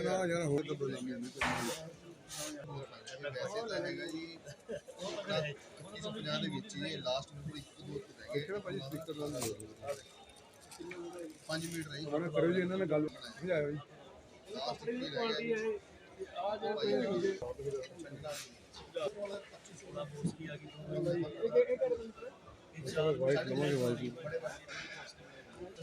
ਨਾ ਯਾਰ ਹੋਰ ਤਾਂ ਬੋਲਾਂਗੇ ਨਹੀਂ ਵੈਸੇ ਤਾਂ ਹੈਗਾ ਜੀ 2550 ਦੇ ਵਿੱਚ ਹੀ ਲਾਸਟ ਨੰਬਰ ਇੱਕ ਦੋ ਤੇ ਰਹਿ ਗਏ ਕਿਹੜਾ ਭਾਜੀ ਸਪੀਕਰ ਨਾਲ 5 ਮਿੰਟ ਰਹੀ ਉਹਨੇ ਕਰੋ ਜੀ ਇਹਨਾਂ ਨੇ ਗੱਲ ਸਮਝਾਇਓ ਜੀ ਲਾਸਟ ਇੱਕ ਹੀ ਰਹਿ ਗਿਆ ਜੀ। ਵਾਈਟ ਕਮਾਂਗੇ ਵਾਈਟ ਜੀ ਅਰੇ ਅੰਕਲ ਜੀ ਆ ਜਾਂਦੇ ਇਹ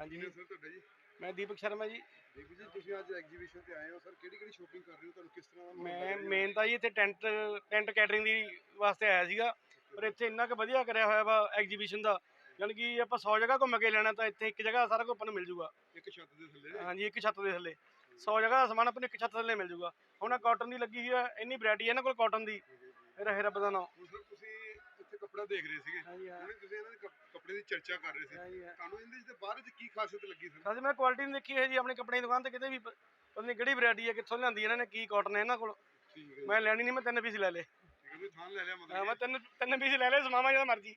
ਹਾਂਜੀ ਸਰ ਤੁਹਾਡਾ ਜੀ? ਮੈਂ ਦੀਪਕ ਸ਼ਰਮਾ ਜੀ। ਦੇਖੋ ਜੀ ਤੁਸੀਂ ਅੱਜ ਐਗਜੀਬਿਸ਼ਨ ਤੇ ਆਏ ਹੋ। ਸਰ ਕਿਹੜੀ ਕਿਹੜੀ ਸ਼ੋਪਿੰਗ ਕਰ ਰਹੇ ਹੋ? ਤੁਹਾਨੂੰ ਕਿਸ ਤਰ੍ਹਾਂ ਦਾ ਮੈਂ? ਮੇਨ ਤਾਂ ਜੀ ਇੱਥੇ ਟੈਂਟ ਟੈਂਟ ਕੈਟਰਿੰਗ ਦੀ ਵਾਸਤੇ ਆਇਆ ਸੀਗਾ। ਪਰ ਇੱਥੇ ਇੰਨਾ ਕੁ ਵਧੀਆ ਕਰਿਆ ਹੋਇਆ ਵਾ ਐਗਜੀਬਿਸ਼ਨ ਦਾ। ਯਾਨੀ ਕਿ ਆਪਾਂ 100 ਜਗ੍ਹਾ ਘੁੰਮ ਕੇ ਲੈਣਾ ਤਾਂ ਇੱਥੇ ਇੱਕ ਜਗ੍ਹਾ ਸਾਰਾ ਕੁਝ ਆਪਾਂ ਨੂੰ ਮਿਲ ਜੂਗਾ। ਇੱਕ ਛੱਤ ਦੇ ਥੱਲੇ ਹਾਂਜੀ ਇੱਕ ਛੱਤ ਦੇ ਥੱਲੇ। 100 ਜਗ੍ਹਾ ਦਾ ਸਮਾਨ ਆਪਾਂ ਨੂੰ ਇੱਕ ਛੱਤ ਥੱਲੇ ਮਿਲ ਜੂਗਾ। ਹੁਣ ਕਾਟਨ ਦੀ ਲੱਗੀ ਹੋਈ ਹੈ ਇੰਨੀ ਵੈਰਾਈਟੀ ਹੈ ਇਹਨਾਂ ਕੋਲ ਕਾਟਨ ਦੀ। ਰਹੇ ਰੱਬ ਦਾ ਨਾਮ। ਸਰ ਤੁਸੀਂ ਇੱਥੇ ਕੱਪੜਾ ਦੇਖ ਰਹੇ ਸੀਗੇ। ਹਾਂਜੀ ਹਾਂ। ਹੁਣੇ ਤੁਸੀਂ ਇਹਨਾਂ ਦੇ ਕੱਪ- ਕੱਪੜੇ ਦੀ ਚਰਚਾ ਕਰ ਰਹੇ ਸੀ। ਹਾਂਜੀ ਹਾਂ। ਤੁਹਾਨੂੰ ਇਹਦੇ ਵਿੱਚ ਬਾਹਰ ਵਿੱਚ ਕੀ ਖਾਸੀਅਤ ਲੱਗੀ ਸਰ ਸਾਡੀ ਮੈਂ ਕੁਆਲਿਟੀ ਨਹੀਂ ਦੇਖੀ ਹੈ ਜੀ ਆਪਣੀ ਕੱਪੜੇ ਦੀ ਦੁਕਾਨ ਤੇ ਕਿਤੇ ਵੀ ਪ- ਪਤਾ ਨਹੀਂ ਕਿਹੜੀ ਵੈਰਾਈਟੀ ਹੈ ਕਿੱਥੋਂ ਲਿਆਂਦੀ ਇਹਨਾਂ ਨੇ ਕੀ ਕਾਟਨ ਹੈ ਇਹਨਾਂ ਕੋਲ। ਠੀਕ ਹੈ ਮੈਂ ਲੈਣੀ ਨਹੀਂ ਮੈਂ ਤਿੰਨ ਪੀਸ ਲੈ ਲਏ। ਠੀਕ ਹੈ ਤੁਸੀਂ ਥਾਂ ਲੈ ਲਿਆ ਹਾਂ, ਮਤਲਬ ਮੈਂ ਤਿੰਨ ਤਿੰਨ ਪੀਸ ਲੈ ਲਏ ਸਮਾਵਾਂ ਜਦੋਂ ਮਰਜ਼ੀ।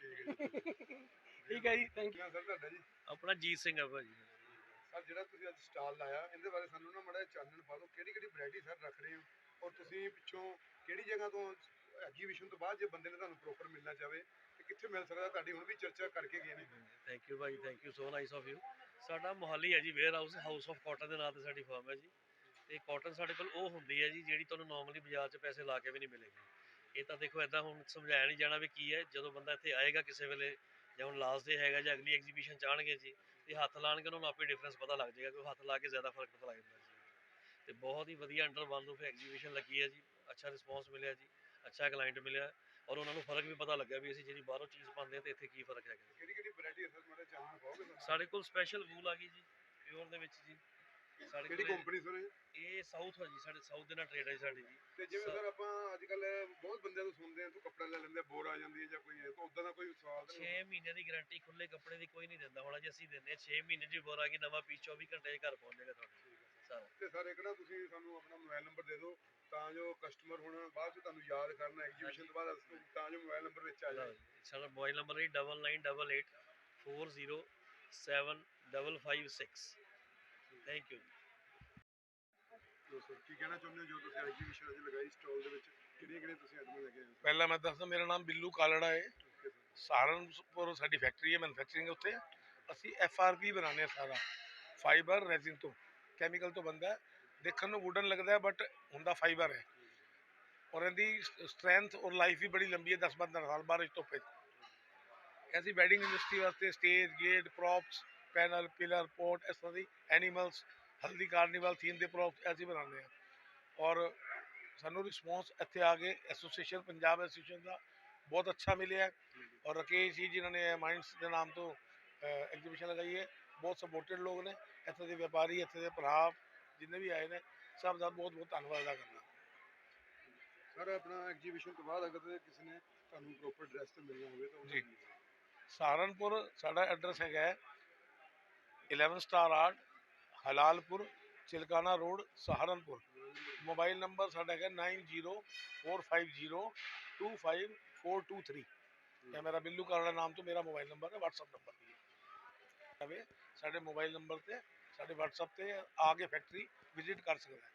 ਠੀਕ ਹੈ ਠੀਕ ਹੈ ਜੀ ਥੈਂਕ ਕਿਹਾ ਸਰ ਤੁਹਾਡਾ ਜੀ? ਆਪਣਾ ਜੀਤ ਸਿੰਘ ਆ ਭਾਜੀ। ਸਰ ਜਿਹੜਾ ਤੁਸੀਂ ਅੱਜ ਸਟਾਲ ਲਾਇਆ ਇਹਦੇ ਬਾਰੇ ਸਾਨੂੰ ਨਾ ਮੜਾ ਚਾਨਣ ਪਾ ਦਿਓ। ਕਿਹੜੀ ਕਿਹੜੀ ਵੈਰਾਈਟੀ ਸਰ ਰੱਖ ਰਹੇ ਹੋ? ਔਰ ਤੁਸੀਂ ਪਿੱਛੋਂ ਕਿਹੜੀ ਜਗ੍ਹਾ ਤੋਂ ਐਗਜੀਬਿਸ਼ਨ ਤੋਂ ਬਾਅਦ ਜੇ ਬੰਦੇ ਨੇ ਤੁਹਾਨੂੰ ਪ੍ਰੋਪਰ ਮਿਲਣਾ ਚਾਹਵੇ ਤੇ ਕਿੱਥੇ ਮਿਲ ਸਕਦਾ? ਤੁਹਾਡੀ ਹੁਣ ਵੀ ਚਰਚਾ ਕਰਕੇ ਗਏ ਨੇ। ਥੈਂਕ ਯੂ ਭਾਜੀ thank you so nice of you ਸਾਡਾ ਮੋਹਾਲੀ ਹੈ ਜੀ warehouse house of cotton ਦੇ ਨਾਂ ਤੇ ਸਾਡੀ ਫਰਮ ਹੈ ਜੀ। ਤੇ ਕਾਟਨ ਸਾਡੇ ਕੋਲ ਉਹ ਹੁੰਦੀ ਹੈ ਜੀ, ਜਿਹੜੀ ਤੁਹਾਨੂੰ ਨਾਰਮਲੀ ਬਾਜ਼ਾਰ 'ਚ ਪੈਸੇ ਲਾ ਕੇ ਵੀ ਨਹੀਂ ਮਿਲੇਗੀ। ਇਹ ਤਾਂ ਦੇਖੋ ਐਦਾਂ ਹੁਣ ਸਮਝਾਇਆ ਨਹੀਂ ਜਾਣਾ ਵੀ ਕੀ ਹੈ। ਜਦੋਂ ਬੰਦਾ ਇੱਥੇ ਆਏਗਾ ਕਿਸੇ ਵੇਲੇ, ਜਾਂ ਹੁਣ ਲਾਸਟ ਡੇ ਹੈਗਾ, ਜਾਂ ਅਗਲੀ ਐਗਜ਼ੀਬਿਸ਼ਨ ਚਾਹਣਗੇ ਜੀ, ਤੇ ਹੱਥ ਲਾਣਗੇ ਉਹਨਾਂ ਨੂੰ ਆਪੇ ਡਿਫਰੈਂਸ ਪਤਾ ਲੱਗ ਜਾਏਗਾ ਕਿ ਹੱਥ ਲਾ ਕੇ ਜ਼ਿਆਦਾ ਫ਼ਰਕ ਪਤਾ ਲੱਗ ਜਾਂਦਾ ਤੇ ਬਹੁਤ ਹੀ ਵਧੀਆ ਅੰਡਰ ਵਨ ਰੂਫ ਐਗਜ਼ੀਬਿਸ਼ਨ ਲੱਗੀ ਹੈ ਜੀ। ਅੱਛਾ ਰਿਸਪੌਂਸ ਮਿਲਿਆ ਜੀ ਅੱਛਾ ਕਲਾਇੰਟ ਮਿਲਿਆ ਔਰ ਉਹਨਾਂ ਨੂੰ ਫ਼ਰਕ ਵੀ ਪਤਾ ਲੱਗਾ ਵੀ ਅਸੀਂ ਜਿਹੜੀ ਬਾਹਰੋਂ ਚੀਜ਼ ਪਾਉਂਦੇ ਹਾਂ ਤੇ ਇੱਥੇ ਕੀ ਫ਼ਰਕ ਹੈਗਾ। ਕਿਹੜੀ ਕਿਹੜੀ ਵੈਰਾਈਟੀ ਹੈ ਸਰ? ਮਾੜਾ ਚਾਨਣ ਪਾਓਗੇ? ਸਾਡੇ ਕੋਲ ਸਪੈਸ਼ਲ ਵੂਲ ਆ ਗਈ ਜੀ ਪਿਓਰ ਦੇ ਵਿੱਚ ਜੀ। ਸਾਡੇ ਕਿਹੜੀ ਕੰਪਨੀ ਸਰ ਇਹ? ਸਾਊਥ ਹੈ ਜੀ ਸਾਡੇ ਸਾਊਥ ਦੇ ਨਾਲ ਟ੍ਰੇਡ ਹੈ ਸਾਡੀ ਜੀ। ਤੇ ਜਿਵੇਂ ਸਰ- ਆਪਾਂ ਅੱਜ ਕੱਲ ਬਹੁਤ ਬੰਦਿਆਂ ਤੋਂ ਸੁਣਦੇ ਆ ਤੂੰ ਕੱਪੜਾ ਲੈ ਲੈਂਦੇ ਬੋਰ ਆ ਜਾਂਦੀ ਹੈ ਜਾਂ ਕੋਈ ਤਾਂ ਉਦਾਂ ਦਾ ਕੋਈ ਸਵਾਲ ਤਾਂ 6 ਮਹੀਨੇ ਦੀ ਗਾਰੰਟੀ ਖੁੱਲੇ ਕੱਪੜੇ ਦੀ ਕੋਈ ਨਹੀਂ ਦਿੰਦਾ। ਹੁਣ ਜੀ ਅਸੀਂ ਦਿੰਦੇ ਹਾਂ 6 ਮਹੀਨੇ ਦੀ ਬੋਰ ਆ ਗਈ ਨਵਾਂ ਪੀਸ 24 ਘੰਟੇ 'ਚ ਘਰ ਪਹੁੰਚ ਜਾਏਗਾ ਤੁਹਾਡੇ ਸਾਰਾ ਤੇ ਸਰ ਇੱਕ ਨਾ ਤੁਸੀਂ ਸਾਨੂੰ ਆਪਣਾ ਮੋਬਾਈਲ ਨੰਬਰ ਦੇ ਦਿਓ ਤਾਂ ਜੋ ਕਸਟਮਰ ਹੁਣ ਬਾਅਦ ਚ ਤੁਹਾਨੂੰ ਯਾਦ ਕਰਨਾ ਐਗਜੀਬਿਸ਼ਨ ਤੋਂ ਬਾਅਦ ਅਸੀਂ- ਤਾਂ ਜੋ ਮੋਬਾਈਲ ਨੰਬਰ ਵਿੱਚ ਆ ਜਾਏ। ਸਾਡਾ ਮੋਬਾਈਲ ਨੰਬਰ ਹੈ 9988407556 ਥੈਂਕ ਯੂ ਸਰ ਕੀ ਕਹਿਣਾ ਚਾਹੁੰਦੇ ਹੋ? ਜੋ ਤੁਸੀਂ ਐਗਜੀਬਿਸ਼ਨ ਅੱਜ ਲਗਾਈ ਸਟਾਲ ਦੇ ਵਿੱਚ ਕਿਹੜੀਆਂ ਕਿਹੜੀਆਂ ਤੁਸੀਂ ਆਈਟਮਾਂ ਲੈ ਕੇ ਆਏ ਹੋ? ਪਹਿਲਾਂ ਮੈਂ ਦੱਸਦਾ ਮੇਰਾ ਨਾਮ ਬਿੱਲੂ ਕਾਲੜਾ ਹੈ ਸਹਾਰਨਪੁਰ ਸਾਡੀ ਫੈਕਟਰੀ ਹੈ ਮੈਨੂਫੈਕਚਰਿੰਗ ਉੱਥੇ। ਅਸੀਂ ਐਫ ਆਰ ਪੀ ਬਣਾਉਂਦੇ ਹਾਂ ਸਾਰਾ ਫਾਈਬਰ ਰੈਜ਼ਿਨ ਤੋਂ। ਕੈਮੀਕਲ ਤੋਂ ਬੰਦਾ ਦੇਖਣ ਨੂੰ ਵੁਡਨ ਲੱਗਦਾ ਬਟ ਹੁੰਦਾ ਫਾਈਬਰ ਹੈ। ਔਰ ਇਹਦੀ ਸਟਰੈਂਥ ਔਰ ਲਾਈਫ ਵੀ ਬੜੀ ਲੰਬੀ ਹੈ 10 15 ਸਾਲ ਬਾਰਿਸ਼ ਤੋਂ ਪਹਿਲਾਂ ਐਸੀ ਵੈਡਿੰਗ ਇੰਡਸਟਰੀ ਵਾਸਤੇ stage gate props panel pillar port ਇਸ ਤਰ੍ਹਾਂ ਦੀ ਐਨੀਮਲਸ ਹਲਦੀ ਕਾਰਨੀਵਲ ਥੀਮ ਦੇ ਪ੍ਰੋਪਸ ਅਸੀਂ ਬਣਾਉਂਦੇ ਹਾਂ ਔਰ ਸਾਨੂੰ ਰਿਸਪੌਂਸ ਇੱਥੇ ਆ ਕੇ ਐਸੋਸੀਏਸ਼ਨ ਪੰਜਾਬ ਐਸੋਸੀਏਸ਼ਨ ਦਾ ਬਹੁਤ ਅੱਛਾ ਮਿਲਿਆ। ਔਰ ਰਾਕੇਸ਼ ਜੀ ਜਿਨ੍ਹਾਂ ਨੇ ਮਾਈਂਡਸ ਦੇ ਨਾਮ ਤੋਂ ਐਗਜ਼ੀਬਿਸ਼ਨ ਲਗਾਈ ਹੈ ਬਹੁਤ ਸਪੋਰਟਡ ਲੋਕ ਨੇ ਇੱਥੇ ਦੇ ਵਪਾਰੀ ਇੱਥੇ ਦੇ ਭਰਾ ਜਿੰਨੇ ਵੀ ਆਏ ਨੇ ਸਭ ਦਾ ਬਹੁਤ ਬਹੁਤ ਧੰਨਵਾਦ ਅਦਾ ਕਰਦਾ ਸਰ ਆਪਣਾ ਐਗਜੀਬਿਸ਼ਨ ਤੋਂ ਬਾਅਦ ਅਗਰ ਤੇ ਕਿਸੇ ਨੇ ਤੁਹਾਨੂੰ ਪ੍ਰੋਪਰ ਐਡਰੈਸ ਤੇ ਮਿਲਣਾ ਹੋਵੇ ਤਾਂ ਜੀ। ਸਹਾਰਨਪੁਰ ਸਾਡਾ ਐਡਰੈਸ ਹੈਗਾ ਹੈ 11 star art Halalpur Chilkana road Saharanpur mobile number ਸਾਡਾ ਹੈਗਾ 9045025423 ਇਹ ਮੇਰਾ ਬਿੱਲੂ ਕਾਲਾ ਨਾਮ ਤੋਂ ਮੇਰਾ ਮੋਬਾਈਲ ਨੰਬਰ ਹੈ WhatsApp ਨੰਬਰ ਵੀ ਹੈ ਅਵੇ ਸਾਡੇ ਮੋਬਾਈਲ ਨੰਬਰ ਤੇ ਸਾਡੇ WhatsApp ਤੇ ਆ ਕੇ ਫੈਕਟਰੀ ਵਿਜ਼ਿਟ ਕਰ ਸਕਦਾ ਹੈ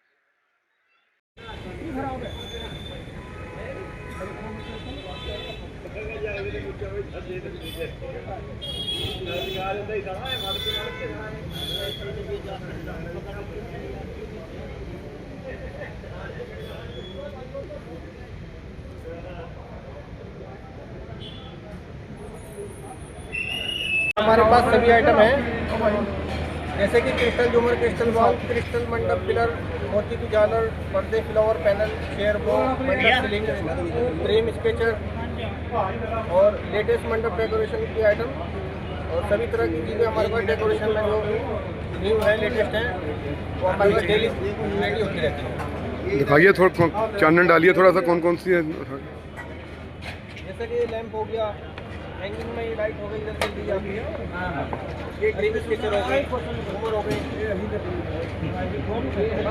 हमारे पास सभी आइटम है। जैसे कि क्रिस्टल झूमर क्रिस्टल वॉल क्रिस्टल मंडप पिलर मोती की झालर पर्दे फ्लावर पैनल चेयर बो मंडप सीलिंग फ्रेम स्केचर और लेटेस्ट मंडप डेकोरेशन की आइटम और सभी तरह की चीज़ें हमारे पास डेकोरेशन में जो न्यू है लेटेस्ट है वो हमारे पास डेली रेडी होती रहती है। दिखाइए थोड़ा चानन डालिए थोड़ा सा कौन कौन सी है? जैसे कि लैंप हो गया हैंगिंग में ये लाइट हो गई इधर जाती है। ये ड्रीम स्केचर हो गए झूमर हो। गए ये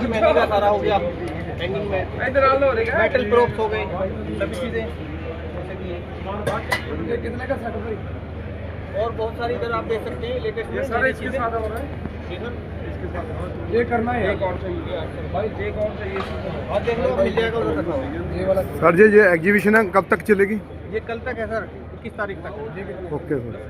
मेहंदी का सारा हो गया। हैंगिंग में। मेटल प्रोप्स हो। गए। सभी चीज़ें। कितने का सेट और बहुत सारी इधर आप देख सकते हैं लेटेस्ट ये सारे इसके साथ हो रहा है? ये करना है। एक और चाहिए। भाई एक और चाहिए और देख लो मिल जाएगा उधर ये सर जी ये एग्जीबिशन है कब तक चलेगी? ये कल तक है सर। इक्कीस तारीख तक ओके सर